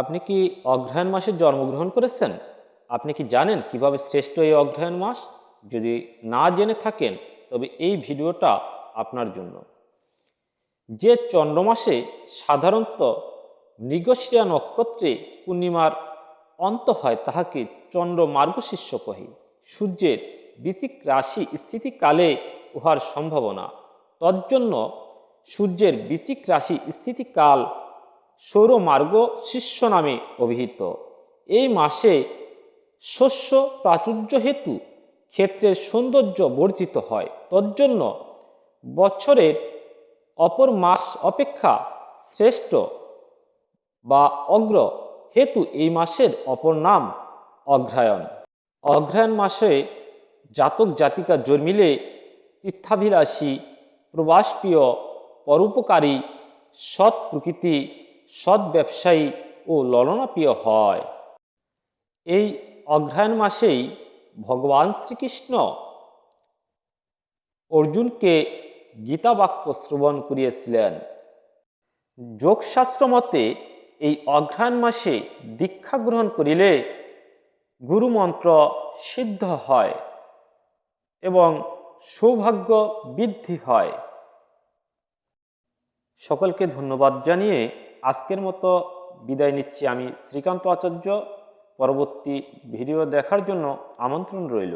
আপনি কি অগ্রহায়ণ মাসে জন্মগ্রহণ করেছেন? আপনি কি জানেন কীভাবে শ্রেষ্ঠ এই অগ্রহায়ণ মাস? যদি না জেনে থাকেন, তবে এই ভিডিওটা আপনার জন্য। যে চন্দ্রমাসে সাধারণত মৃগশিরা নক্ষত্রে পূর্ণিমার অন্ত হয়, তাহাকে চন্দ্র মার্গশিষ্য কহে। সূর্যের বিচিক রাশি স্থিতিকালে উহার সম্ভাবনা। তজ্জন্য সূর্যের বিচিক রাশি স্থিতিকাল সৌরমার্গ শিষ্য নামে অভিহিত। এই মাসে শস্য প্রাচুর্য হেতু ক্ষেত্রের সৌন্দর্য বর্ধিত হয়। তজ্জন্য বছরের অপর মাস অপেক্ষা শ্রেষ্ঠ বা অগ্র হেতু এই মাসের অপর নাম অগ্রহায়ণ অগ্রহায়ণ মাসে জাতক জাতিকা জন্মিলে তীর্থাভিলাষী, প্রবাসপ্রিয়, পরোপকারী, সৎ প্রকৃতি সৎ ব্যবসায়ী ও ললনাপ্রিয় হয়। এই অগ্রহায়ণ মাসেই ভগবান শ্রীকৃষ্ণ অর্জুনকে গীতাবাক্য শ্রবণ করিয়েছিলেন। যোগশাস্ত্র মতে এই অঘ্রাণ মাসে দীক্ষা গ্রহণ করিলে গুরুমন্ত্র সিদ্ধ হয় এবং সৌভাগ্য বৃদ্ধি হয়। সকলকে ধন্যবাদ জানিয়ে আজকের মতো বিদায় নিচ্ছি। আমি শ্রীকান্ত আচার্য। পরবর্তী ভিডিও দেখার জন্য আমন্ত্রণ রইল।